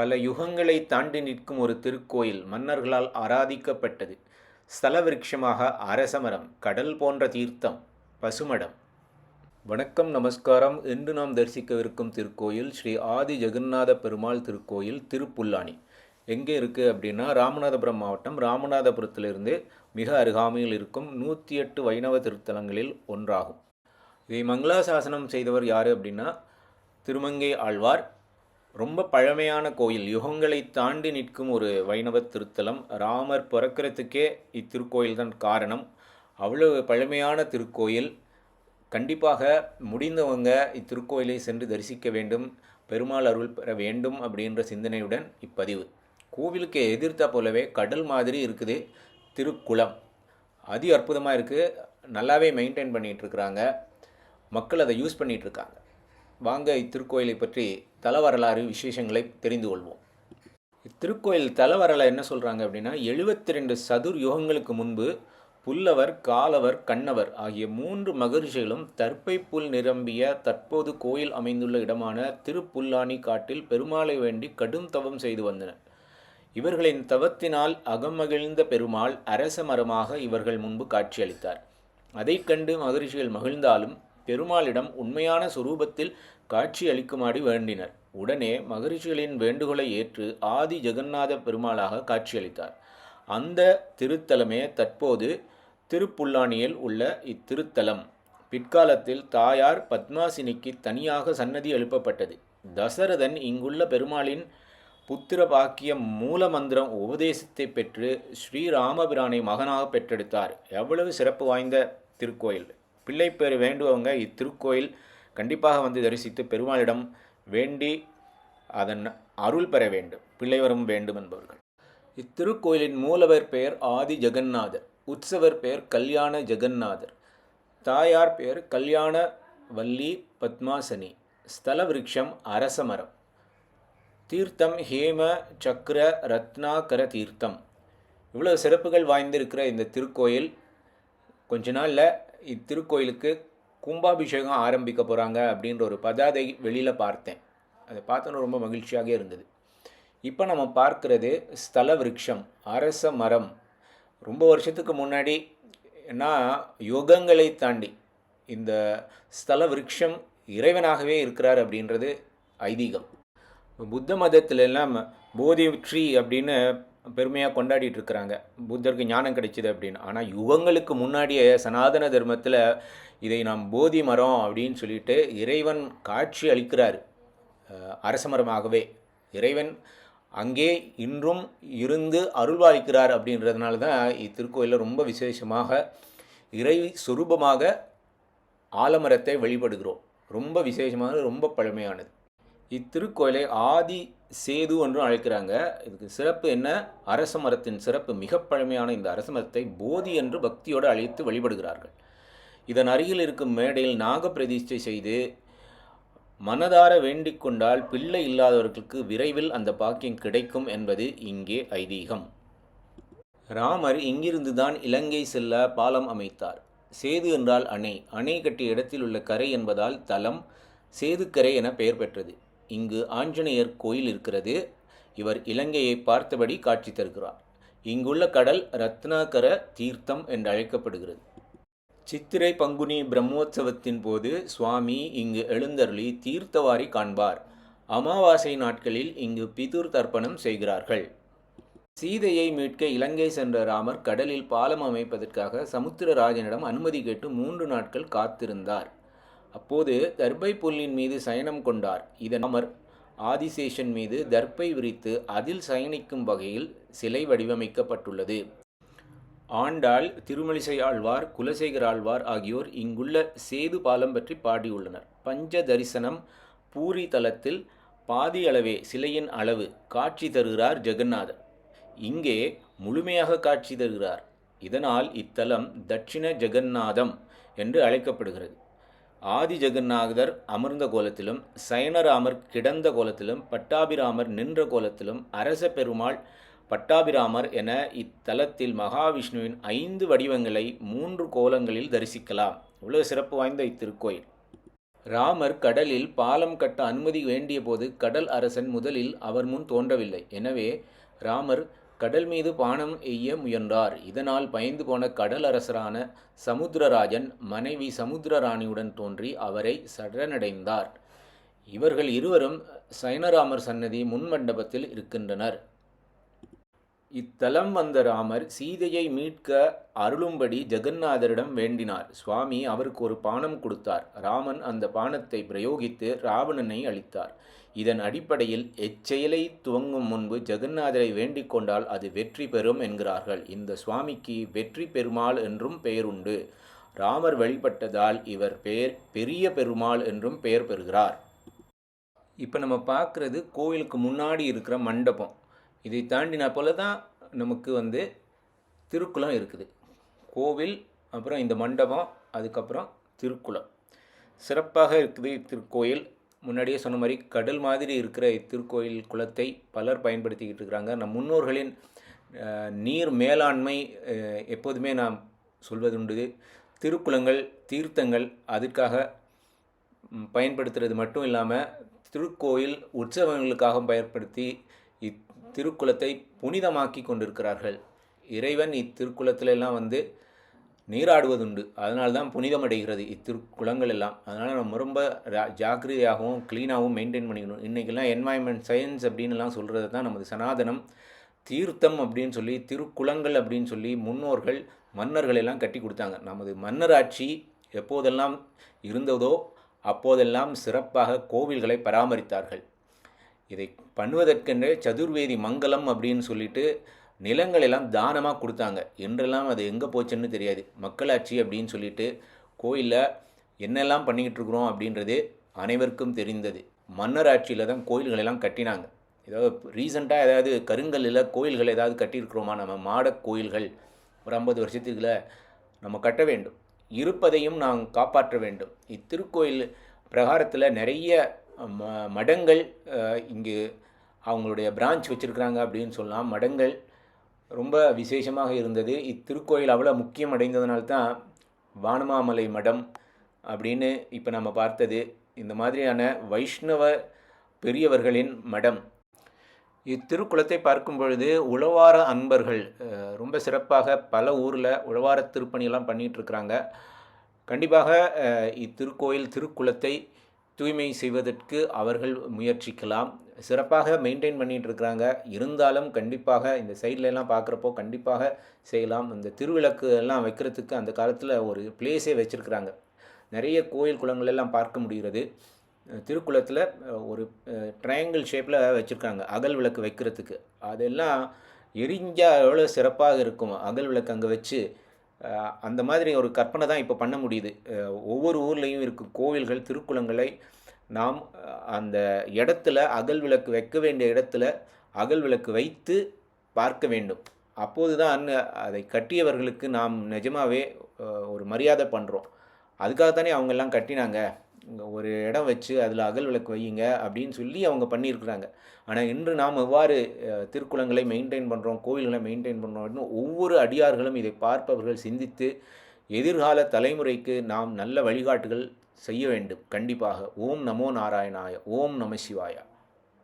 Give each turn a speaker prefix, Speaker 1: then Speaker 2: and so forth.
Speaker 1: பல யுகங்களை தாண்டி நிற்கும் ஒரு திருக்கோயில் மன்னர்களால் ஆராதிக்கப்பட்டது. ஸ்தல விருட்சமாக அரசமரம் கடல் போன்ற தீர்த்தம் பசுமடம். வணக்கம் நமஸ்காரம். இன்று நாம் தரிசிக்கவிருக்கும் திருக்கோயில் ஸ்ரீ ஆதி ஜெகநாத பெருமாள் திருக்கோயில் திருப்புல்லானி எங்கே இருக்குது அப்படின்னா ராமநாதபுரம் மாவட்டம். ராமநாதபுரத்திலிருந்து மிக அருகாமையில் இருக்கும் நூற்றி எட்டு வைணவ திருத்தலங்களில் ஒன்றாகும். இதை மங்களாசாசனம் செய்தவர் யார் அப்படின்னா திருமங்கை ஆழ்வார். ரொம்ப பழமையான கோயில். யுகங்களை தாண்டி நிற்கும் ஒரு வைணவ திருத்தலம். ராமர் பிறக்கிறதுக்கே இத்திருக்கோயில் தான் காரணம். அவ்வளவு பழமையான திருக்கோயில். கண்டிப்பாக முடிந்தவங்க இத்திருக்கோயிலை சென்று தரிசிக்க வேண்டும். பெருமாள் அருள் பெற வேண்டும் அப்படின்ற சிந்தனையுடன் இப்பதிவு. கோவிலுக்கு எதிர்த்தா போலவே கடல் மாதிரி இருக்குது. திருக்குளம். அதி அற்புதமாக இருக்குது நல்லாவே மெயின்டைன் பண்ணிகிட்டு இருக்கிறாங்க. மக்கள் அதை யூஸ் பண்ணிகிட்டு இருக்காங்க. வாங்க இத்திருக்கோயிலை பற்றி தலவரலாறு விசேஷங்களை தெரிந்து கொள்வோம். இத்திருக்கோயில் தலவரலை என்ன சொல்கிறாங்க அப்படின்னா எழுபத்தி ரெண்டு சதுர் யுகங்களுக்கு முன்பு புல்லவர் காலவர் கண்ணவர் ஆகிய மூன்று மகரிஷிகளும் தற்பை புல் நிரம்பிய தற்போது கோயில் அமைந்துள்ள இடமான திருப்புல்லானி காட்டில் பெருமாளை வேண்டி கடும் தவம் செய்து வந்தனர். இவர்களின் தவத்தினால் அகமகிழ்ந்த பெருமாள் அரச மரமாக இவர்கள் முன்பு காட்சியளித்தார். அதைக் கண்டு மகரிஷிகள் மகிழ்ந்தாலும் பெருமாளிடம் உண்மையான சுரூபத்தில் காட்சி அளிக்குமாடி வேண்டினர். உடனே மகரிஷிகளின் வேண்டுகோளை ஏற்று ஆதி ஜெகநாத பெருமாளாக காட்சியளித்தார். அந்த திருத்தலமே தற்போது திருப்புல்லானியில் உள்ள இத்திருத்தலம். பிற்காலத்தில் தாயார் பத்மாசினிக்கு தனியாக சன்னதி எழுப்பப்பட்டது. தசரதன் இங்குள்ள பெருமாளின் புத்திர பாக்கிய மூல மந்திரம் உபதேசத்தை பெற்று ஸ்ரீராமபிரானை மகனாக பெற்றெடுத்தார். எவ்வளவு சிறப்பு வாய்ந்த திருக்கோயில். பிள்ளைப்பேறு வேண்டுவவங்க இத்திருக்கோயில் கண்டிப்பாக வந்து தரிசித்து பெருமாளிடம் வேண்டி அதன் அருள் பெற வேண்டும். பிள்ளைவரும் வேண்டும் என்பவர்கள். இத்திருக்கோயிலின் மூலவர் பெயர் ஆதி ஜெகநாதர் உற்சவர் பெயர் கல்யாண ஜெகநாதர் தாயார் பெயர் கல்யாண வள்ளி பத்மாசனி ஸ்தல விருட்சம் அரசமரம் தீர்த்தம் ஹேம சக்கர ரத்னாகர தீர்த்தம். இவ்வளோ சிறப்புகள் வாய்ந்திருக்கிற இந்த திருக்கோயில் கொஞ்ச நாளில் இத்திருக்கோயிலுக்கு கும்பாபிஷேகம் ஆரம்பிக்க போகிறாங்க அப்படின்ற ஒரு பதாதை வெளியில் பார்த்தேன். அதை பார்த்தோன்னு ரொம்ப மகிழ்ச்சியாக இருந்தது. இப்போ நம்ம பார்க்குறது ஸ்தல விருட்சம் அரச மரம். ரொம்ப வருஷத்துக்கு முன்னாடி ஏன்னா யுகங்களை தாண்டி இந்த ஸ்தல விருட்சம் இறைவனாகவே இருக்கிறார் அப்படின்றது ஐதீகம். புத்த மதத்திலெல்லாம் போதி ட்ரீ அப்படின்னு பெருமையாக கொண்டாடிட்டு இருக்கிறாங்க. புத்தருக்கு ஞானம் கிடைச்சிது அப்படின்னு. ஆனால் யுகங்களுக்கு முன்னாடியே சனாதன தர்மத்தில் இதை நாம் போதி மரம் அப்படின்னு சொல்லிட்டு இறைவன் காட்சி அளிக்கிறார். அரச மரமாகவே. இறைவன் அங்கே இன்றும் இருந்து அருள்வாளிக்கிறார் அப்படின்றதுனால தான் இத்திருக்கோயிலில் ரொம்ப விசேஷமாக இறை சுரூபமாக ஆலமரத்தை வழிபடுகிறோம். ரொம்ப விசேஷமானது ரொம்ப பழமையானது. இத்திருக்கோயிலை ஆதி சேது என்றும் அழைக்கிறாங்க. இதுக்கு சிறப்பு என்ன? அரச மரத்தின் சிறப்பு மிக பழமையான இந்த அரச மரத்தை போதி என்று பக்தியோடு அழைத்து வழிபடுகிறார்கள். இதன் அருகில் இருக்கும் மேடையில் நாக பிரதிஷ்டை செய்து மனதார வேண்டிக் கொண்டால் பிள்ளை இல்லாதவர்களுக்கு விரைவில் அந்த பாக்கியம் கிடைக்கும் என்பது இங்கே ஐதீகம். ராமர் இங்கிருந்து தான் இலங்கை செல்ல பாலம் அமைத்தார். சேது என்றால் அணை. அணை கட்டிய இடத்தில் உள்ள கரை என்பதால் தலம் சேதுக்கரை என பெயர் பெற்றது. இங்கு ஆஞ்சநேயர் கோயில் இருக்கிறது. இவர் இலங்கையை பார்த்தபடி காட்சி தருகிறார். இங்குள்ள கடல் ரத்னாகர தீர்த்தம் என்று அழைக்கப்படுகிறது. சித்திரை பங்குனி பிரம்மோற்சவத்தின் போது சுவாமி இங்கு எழுந்தருளி தீர்த்தவாரி காண்பார். அமாவாசை நாட்களில் இங்கு பிதுர் தர்ப்பணம் செய்கிறார்கள். சீதையை மீட்க இலங்கை சென்ற ராமர் கடலில் பாலம் அமைப்பதற்காக சமுத்திரராஜனிடம் அனுமதி கேட்டு மூன்று நாட்கள் காத்திருந்தார். அப்போது தர்பை புல்லின் மீது சயனம் கொண்டார். இதன் அமர் ஆதிசேஷன் மீது தர்பை விரித்து அதில் சயனிக்கும் வகையில் சிலை வடிவமைக்கப்பட்டுள்ளது. ஆண்டாள் திருமலிசை ஆழ்வார் குலசேகர் ஆழ்வார் ஆகியோர் இங்குள்ள சேது பாலம் பற்றி பாடியுள்ளனர். பஞ்ச தரிசனம் பூரி தலத்தில் பாதி அளவே சிலையின் அளவு காட்சி தருகிறார் ஜெகநாதர். இங்கே முழுமையாக காட்சி தருகிறார். இதனால் இத்தலம் தட்சிண ஜெகநாதம் என்று அழைக்கப்படுகிறது. ஆதி ஜெகநாதர் அமர்ந்த கோலத்திலும் சயனராமர் கிடந்த கோலத்திலும் பட்டாபிராமர் நின்ற கோலத்திலும் அரச பெருமாள் பட்டாபிராமர் என இத்தலத்தில் மகாவிஷ்ணுவின் ஐந்து வடிவங்களை மூன்று கோலங்களில் தரிசிக்கலாம். இவ்வளவு சிறப்பு வாய்ந்த இத்திருக்கோயில். ராமர் கடலில் பாலம் கட்ட அனுமதி வேண்டியபோது கடல் அரசன் முதலில் அவர் முன் தோன்றவில்லை. எனவே ராமர் கடல் மீது பானம் எய்ய முயன்றார். இதனால் பயந்து போன கடல் அரசரான சமுத்திரராஜன் மனைவி சமுத்திரராணியுடன் தோன்றி அவரை சரணடைந்தார். இவர்கள் இருவரும் சைனராமர் சன்னதி முன்மண்டபத்தில் இருக்கின்றனர். இத்தலம் வந்த ராமர் சீதையை மீட்க அருளும்படி ஜெகநாதரிடம் வேண்டினார். சுவாமி அவருக்கு ஒரு பானம் கொடுத்தார். ராமன் அந்த பானத்தை பிரயோகித்து ராவணனை அளித்தார். இதன் அடிப்படையில் எச்செயலை துவங்கும் முன்பு ஜெகநாதரை வேண்டிக் கொண்டால் அது வெற்றி பெறும் என்கிறார்கள். இந்த சுவாமிக்கு வெற்றி பெருமாள் என்றும் பெயருண்டு. ராமர் வழிபட்டதால் இவர் பெயர் பெரிய பெருமாள் என்றும் பெயர் பெறுகிறார். இப்போ நம்ம பார்க்குறது கோவிலுக்கு முன்னாடி இருக்கிற மண்டபம். இதை தாண்டினா போல தான் நமக்கு வந்து திருக்குளம் இருக்குது. கோவில் அப்புறம் இந்த மண்டபம் அதுக்கப்புறம் திருக்குளம். சிறப்பாக இருக்குது இத்திருக்கோயில். முன்னாடியே சொன்ன மாதிரி கடல் மாதிரி இருக்கிற இத்திருக்கோயில் குளத்தை பலர் பயன்படுத்திக்கிட்டு இருக்கிறாங்க நம் முன்னோர்களின் நீர் மேலாண்மை எப்போதுமே நாம் சொல்வதுண்டு. திருக்குளங்கள் தீர்த்தங்கள் அதுக்காக பயன்படுத்துறது மட்டும் இல்லாமல் திருக்கோயில் உற்சவங்களுக்காக பயன்படுத்தி திருக்குளத்தை புனிதமாக்கி கொண்டிருக்கிறார்கள். இறைவன் இத்திருக்குளத்திலெல்லாம் வந்து நீராடுவதுண்டு. அதனால தான் புனிதமடைகிறது இத்திருக்குளங்கள் எல்லாம் அதனால் நம்ம ரொம்ப ரா- ஜாக்கிரதையாகவும் க்ளீனாகவும் மெயின்டைன் பண்ணிக்கணும். இன்றைக்கெல்லாம் என்வாயன்மெண்ட் சயின்ஸ் அப்படின்னுலாம் சொல்கிறது தான் நமது சனாதனம். தீர்த்தம் அப்படின்னு சொல்லி திருக்குளங்கள் அப்படின்னு சொல்லி முன்னோர்கள் மன்னர்கள் எல்லாம் கட்டி கொடுத்தாங்க. நமது மன்னராட்சி எப்போதெல்லாம் இருந்ததோ அப்போதெல்லாம் சிறப்பாக கோவில்களை பராமரித்தார்கள். இதை பண்ணுவதற்கென்றே சதுர்வேதி மங்கலம் அப்படின்னு சொல்லிட்டு நிலங்கள் எல்லாம் தானமாக கொடுத்தாங்க. என்றெல்லாம் அது எங்கே போச்சுன்னு தெரியாது. மக்களாட்சி அப்படின்னு சொல்லிட்டு கோயிலில் என்னெல்லாம் பண்ணிக்கிட்டு இருக்கிறோம் அப்படின்றது அனைவருக்கும் தெரிந்தது. மன்னர் ஆட்சியில் தான் கோயில்கள் எல்லாம் கட்டினாங்க. ஏதாவது ரீசெண்டாக ஏதாவது கருங்கல்லில் கோயில்கள் ஏதாவது கட்டியிருக்கிறோமா? நம்ம மாடக் கோயில்கள் ஒரு ஐம்பது வருஷத்துக்குள்ள நம்ம கட்ட வேண்டும். இருப்பதையும் நாம் காப்பாற்ற வேண்டும். இத்திருக்கோயில் பிரகாரத்தில் நிறைய மடங்கள் இங்கு அவங்களுடைய பிரான்ச் வச்சுருக்கிறாங்க அப்படின்னு சொல்லலாம். மடங்கள் ரொம்ப விசேஷமாக இருந்தது. இத்திருக்கோயில் அவ்வளோ முக்கியம் அடைந்ததுனால்தான் வானமாமலை மடம் அப்படின்னு இப்போ நம்ம பார்த்தது. இந்த மாதிரியான வைஷ்ணவ பெரியவர்களின் மடம். இத்திருக்குளத்தை பார்க்கும் பொழுது உழவார அன்பர்கள் ரொம்ப சிறப்பாக பல ஊரில் உழவார திருப்பணியெல்லாம் பண்ணிகிட்ருக்குறாங்க கண்டிப்பாக இத்திருக்கோயில் திருக்குளத்தை தூய்மை செய்வதற்கு அவர்கள் முயற்சிக்கலாம். சிறப்பாக மெயின்டைன் பண்ணிட்டு இருக்கிறாங்க. இருந்தாலும் கண்டிப்பாக இந்த சைட்லலாம் பார்க்குறப்போ கண்டிப்பாக செய்யலாம். இந்த திருவிளக்கு எல்லாம் வைக்கிறதுக்கு அந்த காலத்தில் ஒரு பிளேஸே வச்சுருக்குறாங்க. நிறைய கோயில் குளங்கள் எல்லாம் பார்க்க முடிகிறது. திருக்குளத்தில் ஒரு ட்ரையாங்கிள் ஷேப்பில் வச்சுருக்காங்க. அகல் விளக்கு வைக்கிறதுக்கு. அதெல்லாம் எரிஞ்சால் எவ்வளோ சிறப்பாக இருக்கும். அகல் விளக்கு அங்கே வச்சு அந்த மாதிரி ஒரு கற்பனை தான் இப்போ பண்ண முடியுது. ஒவ்வொரு ஊர்லேயும் இருக்கும் கோவில்கள் திருக்குளங்களை நாம் அந்த இடத்துல அகல் விளக்கு வைக்க வேண்டிய இடத்துல அகல் விளக்கு வைத்து பார்க்க வேண்டும். அப்போது தான் அதை கட்டியவர்களுக்கு நாம் நிஜமாகவே ஒரு மரியாதை பண்ணுறோம் அதுக்காக தானே அவங்கெல்லாம் கட்டினாங்க? ஒரு இடம் வச்சு அதில் அகல் விளக்கு வையுங்க அப்படின்னு சொல்லி அவங்க பண்ணியிருக்கிறாங்க. ஆனால் இன்று நாம் எவ்வாறு திருக்குளங்களை மெயின்டைன் பண்ணுறோம் கோவில்களை மெயின்டைன் பண்ணுறோம்னு ஒவ்வொரு அடியார்களும் இதை பார்ப்பவர்கள் சிந்தித்து எதிர்கால தலைமுறைக்கு நாம் நல்ல வழிகாட்டுகள் செய்ய வேண்டும். கண்டிப்பாக. ஓம் நமோ நாராயணாய ஓம் நம சிவாயா.